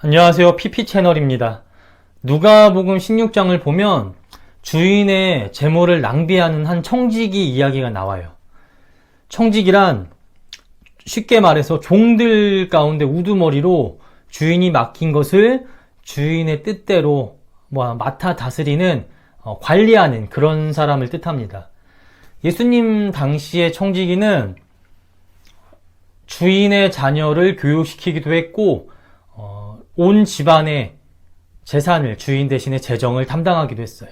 안녕하세요. PP 채널입니다. 누가복음 16장을 보면 주인의 재물을 낭비하는 한 청지기 이야기가 나와요. 청지기란 쉽게 말해서 종들 가운데 우두머리로 주인이 맡긴 것을 주인의 뜻대로 뭐 맡아 다스리는 어, 관리하는 그런 사람을 뜻합니다. 예수님 당시의 청지기는 주인의 자녀를 교육시키기도 했고 어, 온 집안의 재산을 주인 대신에 재정을 담당하기도 했어요.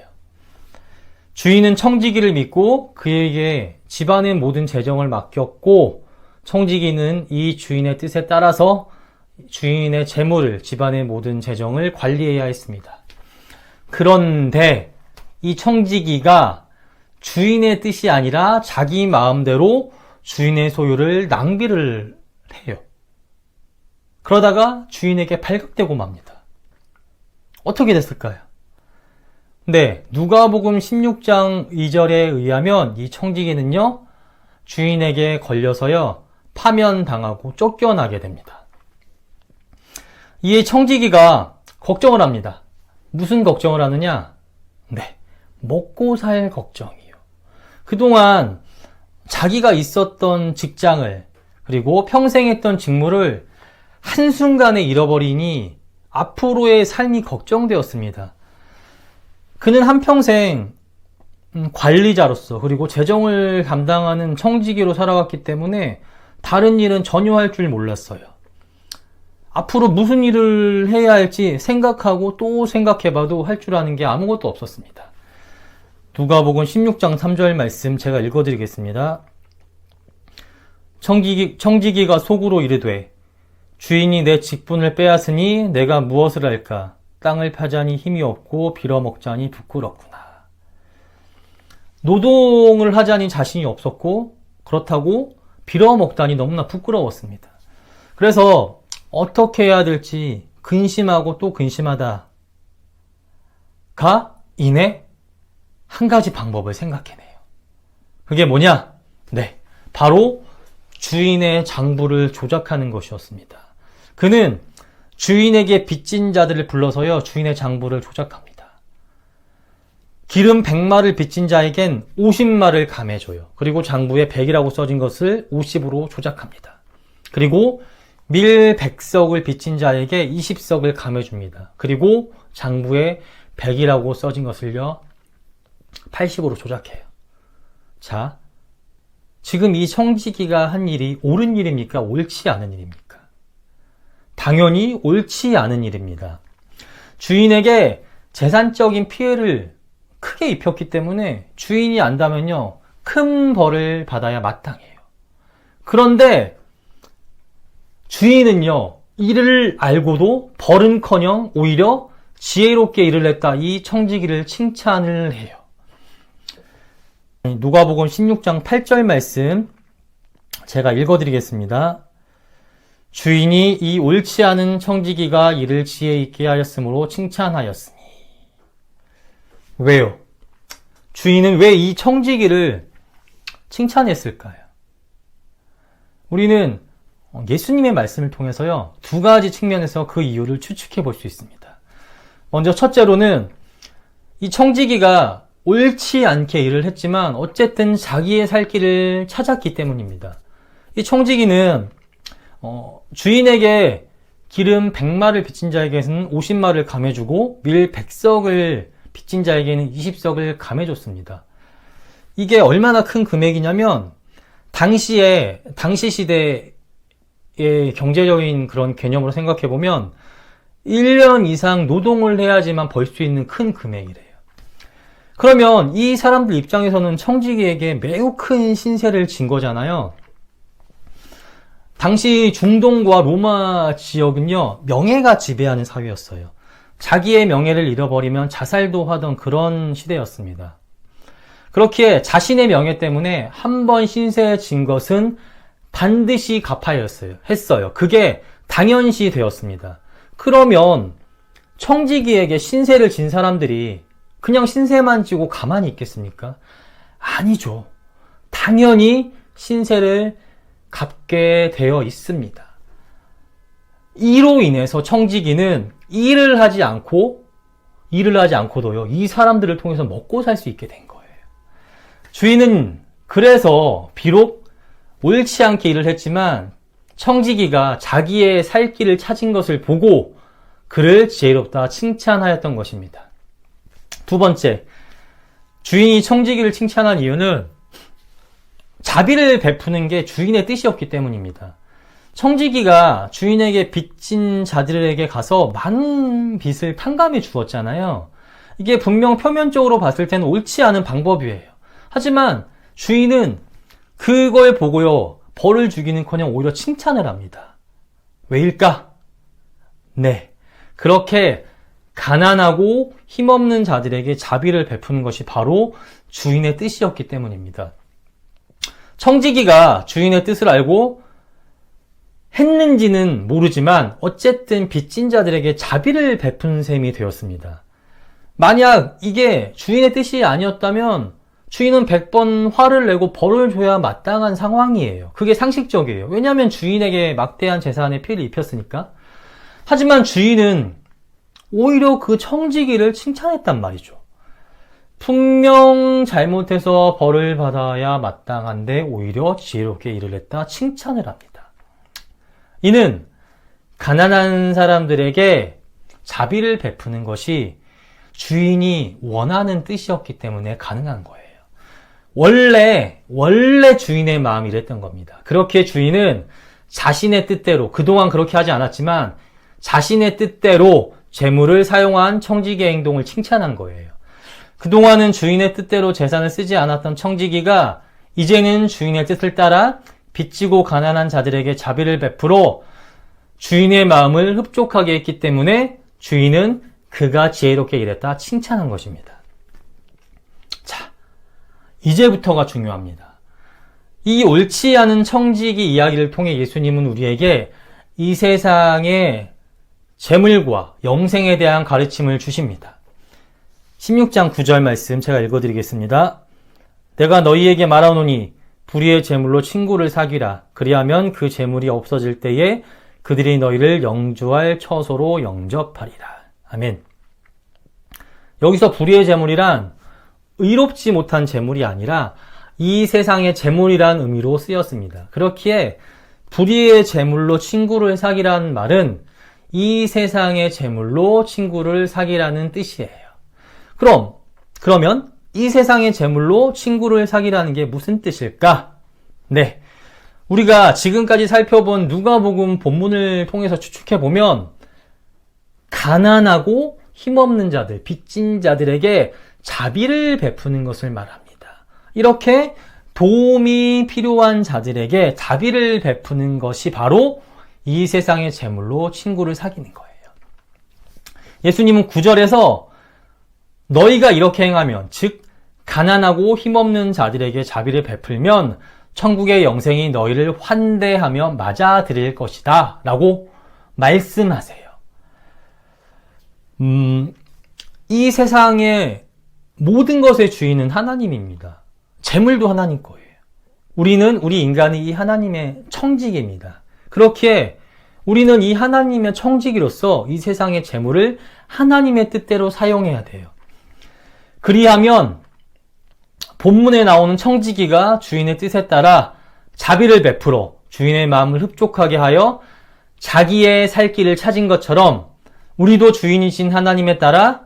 주인은 청지기를 믿고 그에게 집안의 모든 재정을 맡겼고 청지기는 이 주인의 뜻에 따라서 주인의 재물을 집안의 모든 재정을 관리해야 했습니다. 그런데 이 청지기가 주인의 뜻이 아니라 자기 마음대로 주인의 소유를 낭비를 해요. 그러다가 주인에게 발각되고 맙니다. 어떻게 됐을까요? 네, 누가복음 16장 2절에 의하면 이 청지기는요, 주인에게 걸려서요, 파면당하고 쫓겨나게 됩니다. 이에 청지기가 걱정을 합니다. 무슨 걱정을 하느냐? 네, 먹고 살 걱정이요. 그동안 자기가 있었던 직장을, 그리고 평생 했던 직무를 한순간에 잃어버리니 앞으로의 삶이 걱정되었습니다. 그는 한평생 음, 관리자로서 그리고 재정을 담당하는 청지기로 살아왔기 때문에 다른 일은 전혀 할 줄 몰랐어요. 앞으로 무슨 일을 해야 할지 생각하고 또 생각해봐도 할 줄 아는 게 아무것도 없었습니다. 누가복음 16장 3절 말씀 제가 읽어드리겠습니다. 청지기, 청지기가 속으로 이르되 주인이 내 직분을 빼앗으니 내가 무엇을 할까? 땅을 파자니 힘이 없고 빌어먹자니 부끄럽구나. 노동을 하자니 자신이 없었고 그렇다고 빌어먹다니 너무나 부끄러웠습니다. 그래서 어떻게 해야 될지 근심하고 또 근심하다가 이내 한 가지 방법을 생각해내요. 그게 뭐냐? 네. 바로 주인의 장부를 조작하는 것이었습니다. 그는 주인에게 빚진 자들을 불러서요, 주인의 장부를 조작합니다. 기름 100마를 빚진 자에겐 50마를 감해줘요. 그리고 장부에 100이라고 써진 것을 50으로 조작합니다. 그리고 밀 100석을 빚진 자에게 20석을 감해줍니다. 그리고 장부에 100이라고 써진 것을요, 80으로 조작해요. 자, 지금 이 청지기가 한 일이 옳은 일입니까? 옳지 않은 일입니까? 당연히 옳지 않은 일입니다. 주인에게 재산적인 피해를 크게 입혔기 때문에 주인이 안다면요, 큰 벌을 받아야 마땅해요. 그런데 주인은요, 이를 알고도 벌은커녕 오히려 지혜롭게 일을 했다. 이 청지기를 칭찬을 해요. 누가복음 16장 8절 말씀 제가 읽어드리겠습니다. 주인이 이 옳지 않은 청지기가 이를 지혜 있게 하였으므로 칭찬하였으니 왜요? 주인은 왜 이 청지기를 칭찬했을까요? 우리는 예수님의 말씀을 통해서요 두 가지 측면에서 그 이유를 추측해 볼 수 있습니다. 먼저 첫째로는 이 청지기가 옳지 않게 일을 했지만 어쨌든 자기의 살 길을 찾았기 때문입니다. 이 청지기는 어, 주인에게 기름 100마를 빚진 자에게는 50마를 감해주고 밀 100석을 빚진 자에게는 20석을 감해줬습니다. 이게 얼마나 큰 금액이냐면 당시에 당시 시대의 경제적인 그런 개념으로 생각해 보면 1년 이상 노동을 해야지만 벌 수 있는 큰 금액이래요. 그러면 이 사람들 입장에서는 청지기에게 매우 큰 신세를 진 거잖아요. 당시 중동과 로마 지역은요, 명예가 지배하는 사회였어요. 자기의 명예를 잃어버리면 자살도 하던 그런 시대였습니다. 그렇기에 자신의 명예 때문에 한 번 신세에 진 것은 반드시 갚아야 했어요. 했어요. 그게 당연시 되었습니다. 그러면 청지기에게 신세를 진 사람들이 그냥 신세만 지고 가만히 있겠습니까? 아니죠. 당연히 신세를 갚게 되어 있습니다. 이로 인해서 청지기는 일을 하지 않고 일을 하지 않고도요 이 사람들을 통해서 먹고 살 수 있게 된 거예요. 주인은 그래서 비록 옳지 않게 일을 했지만 청지기가 자기의 살 길을 찾은 것을 보고 그를 지혜롭다 칭찬하였던 것입니다. 두 번째, 주인이 청지기를 칭찬한 이유는 자비를 베푸는 게 주인의 뜻이었기 때문입니다. 청지기가 주인에게 빚진 자들에게 가서 많은 빚을 탕감해 주었잖아요. 이게 분명 표면적으로 봤을 때는 옳지 않은 방법이에요. 하지만 주인은 그걸 보고요, 벌을 주기는커녕 오히려 칭찬을 합니다. 왜일까? 네. 그렇게 가난하고 힘없는 자들에게 자비를 베푸는 것이 바로 주인의 뜻이었기 때문입니다. 청지기가 주인의 뜻을 알고 했는지는 모르지만 어쨌든 빚진 자들에게 자비를 베푼 셈이 되었습니다. 만약 이게 주인의 뜻이 아니었다면 주인은 100번 화를 내고 벌을 줘야 마땅한 상황이에요. 그게 상식적이에요. 왜냐하면 주인에게 막대한 재산에 피해를 입혔으니까. 하지만 주인은 오히려 그 청지기를 칭찬했단 말이죠. 분명 잘못해서 벌을 받아야 마땅한데 오히려 지혜롭게 일을 했다 칭찬을 합니다. 이는 가난한 사람들에게 자비를 베푸는 것이 주인이 원하는 뜻이었기 때문에 가능한 거예요. 원래, 원래 주인의 마음이 이랬던 겁니다. 그렇게 주인은 자신의 뜻대로, 그동안 그렇게 하지 않았지만 자신의 뜻대로 재물을 사용한 청지기의 행동을 칭찬한 거예요. 그동안은 주인의 뜻대로 재산을 쓰지 않았던 청지기가 이제는 주인의 뜻을 따라 빚지고 가난한 자들에게 자비를 베풀어 주인의 마음을 흡족하게 했기 때문에 주인은 그가 지혜롭게 일했다 칭찬한 것입니다. 이제부터가 중요합니다. 이 옳지 않은 청지기 이야기를 통해 예수님은 우리에게 이 세상의 재물과 영생에 대한 가르침을 주십니다. 16장 9절 말씀 제가 읽어드리겠습니다. 내가 너희에게 말하노니 불의의 재물로 친구를 사귀라. 그리하면 그 재물이 없어질 때에 그들이 너희를 영주할 처소로 영접하리라. 아멘. 여기서 불의의 재물이란 의롭지 못한 재물이 아니라 이 세상의 재물이란 의미로 쓰였습니다. 그렇기에 불의의 재물로 친구를 사귀라는 말은 이 세상의 재물로 친구를 사귀라는 뜻이에요. 그럼, 그러면 이 세상의 재물로 친구를 사귀라는 게 무슨 뜻일까? 네. 우리가 지금까지 살펴본 누가복음 본문을 통해서 추측해 보면 가난하고 힘없는 자들, 빚진 자들에게 자비를 베푸는 것을 말합니다. 이렇게 도움이 필요한 자들에게 자비를 베푸는 것이 바로 이 세상의 재물로 친구를 사귀는 거예요. 예수님은 9절에서 너희가 이렇게 행하면, 즉, 가난하고 힘없는 자들에게 자비를 베풀면 천국의 영생이 너희를 환대하며 맞아들일 것이다. 라고 말씀하세요. 음, 이 세상에 모든 것의 주인은 하나님입니다. 재물도 하나님 거예요. 우리는 우리 인간이 이 하나님의 청지기입니다. 그렇게 우리는 이 하나님의 청지기로서 이 세상의 재물을 하나님의 뜻대로 사용해야 돼요. 그리하면 본문에 나오는 청지기가 주인의 뜻에 따라 자비를 베풀어 주인의 마음을 흡족하게 하여 자기의 살 길을 찾은 것처럼 우리도 주인이신 하나님에 따라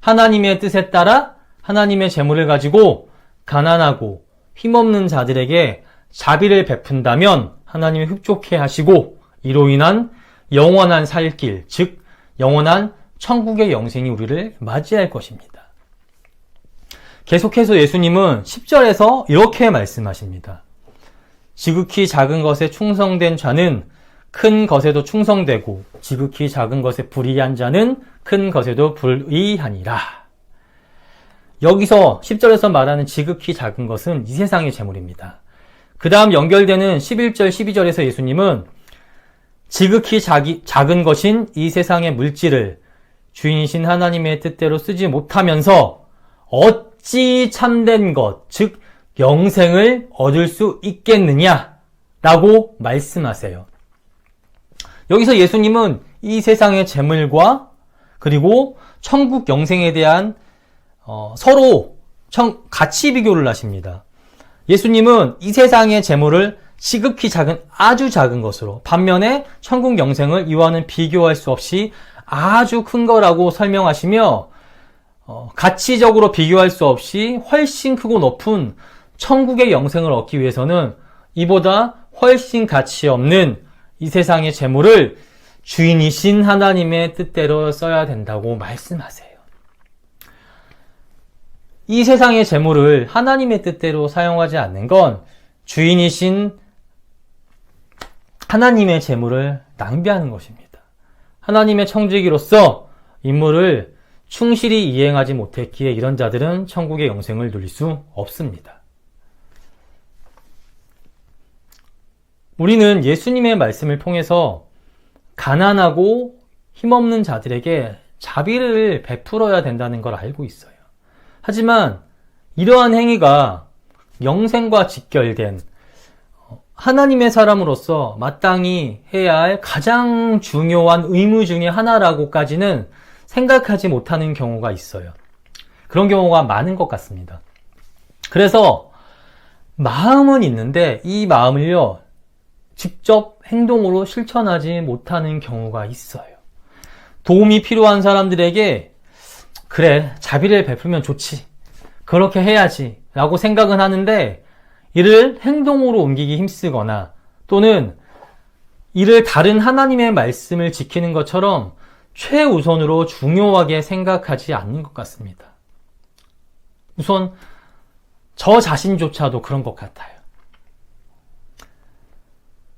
하나님의 뜻에 따라 하나님의 재물을 가지고 가난하고 힘없는 자들에게 자비를 베푼다면 하나님이 흡족해 하시고 이로 인한 영원한 살길, 즉 영원한 천국의 영생이 우리를 맞이할 것입니다. 계속해서 예수님은 10절에서 이렇게 말씀하십니다. 지극히 작은 것에 충성된 자는 큰 것에도 충성되고 지극히 작은 것에 불의한 자는 큰 것에도 불의하니라. 여기서 10절에서 말하는 지극히 작은 것은 이 세상의 재물입니다. 그 다음 연결되는 11절, 12절에서 예수님은 지극히 자기, 작은 것인 이 세상의 물질을 주인이신 하나님의 뜻대로 쓰지 못하면서 어 찌 참된 것, 즉, 영생을 얻을 수 있겠느냐? 라고 말씀하세요. 여기서 예수님은 이 세상의 재물과 그리고 천국 영생에 대한 어, 서로 청, 가치 비교를 하십니다. 예수님은 이 세상의 재물을 지극히 작은 아주 작은 것으로 반면에 천국 영생을 이와는 비교할 수 없이 아주 큰 거라고 설명하시며 어, 가치적으로 비교할 수 없이 훨씬 크고 높은 천국의 영생을 얻기 위해서는 이보다 훨씬 가치 없는 이 세상의 재물을 주인이신 하나님의 뜻대로 써야 된다고 말씀하세요. 이 세상의 재물을 하나님의 뜻대로 사용하지 않는 건 주인이신 하나님의 재물을 낭비하는 것입니다. 하나님의 청지기로서 임무를 충실히 이행하지 못했기에 이런 자들은 천국의 영생을 누릴 수 없습니다. 우리는 예수님의 말씀을 통해서 가난하고 힘없는 자들에게 자비를 베풀어야 된다는 걸 알고 있어요. 하지만 이러한 행위가 영생과 직결된 하나님의 사람으로서 마땅히 해야 할 가장 중요한 의무 중의 하나라고까지는 생각하지 못하는 경우가 있어요. 그런 경우가 많은 것 같습니다. 그래서 마음은 있는데 이 마음을요, 직접 행동으로 실천하지 못하는 경우가 있어요. 도움이 필요한 사람들에게 그래, 자비를 베풀면 좋지. 그렇게 해야지. 라고 생각은 하는데 이를 행동으로 옮기기 힘쓰거나 또는 이를 다른 하나님의 말씀을 지키는 것처럼 최우선으로 중요하게 생각하지 않는 것 같습니다. 우선 저 자신조차도 그런 것 같아요.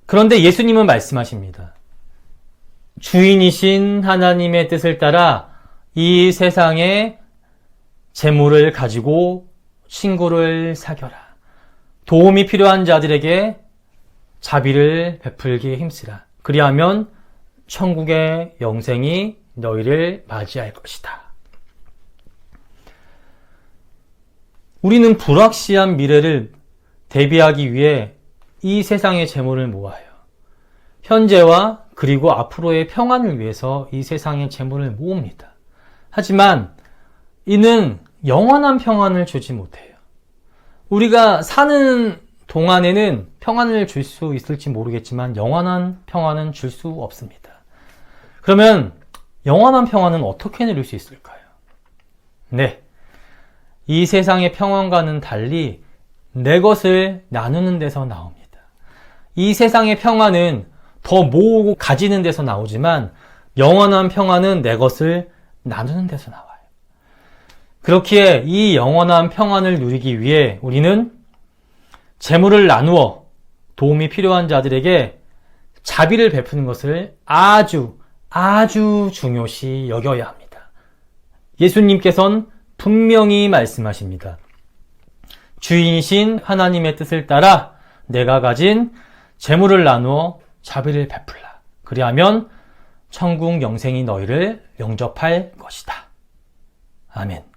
그런데 예수님은 말씀하십니다. 주인이신 하나님의 뜻을 따라 이 세상에 재물을 가지고 친구를 사겨라. 도움이 필요한 자들에게 자비를 베풀기 힘쓰라. 그리하면 천국의 영생이 너희를 맞이할 것이다. 우리는 불확실한 미래를 대비하기 위해 이 세상의 재물을 모아요. 현재와 그리고 앞으로의 평안을 위해서 이 세상의 재물을 모읍니다. 하지만 이는 영원한 평안을 주지 못해요. 우리가 사는 동안에는 평안을 줄 수 있을지 모르겠지만 영원한 평안은 줄 수 없습니다. 그러면 영원한 평안은 어떻게 누릴 수 있을까요? 네. 이 세상의 평안과는 달리 내 것을 나누는 데서 나옵니다. 이 세상의 평안은 더 모으고 가지는 데서 나오지만 영원한 평안은 내 것을 나누는 데서 나와요. 그렇기에 이 영원한 평안을 누리기 위해 우리는 재물을 나누어 도움이 필요한 자들에게 자비를 베푸는 것을 아주 아주 중요시 여겨야 합니다. 예수님께서는 분명히 말씀하십니다. 주인이신 하나님의 뜻을 따라 내가 가진 재물을 나누어 자비를 베풀라. 그리하면 천국 영생이 너희를 영접할 것이다. 아멘.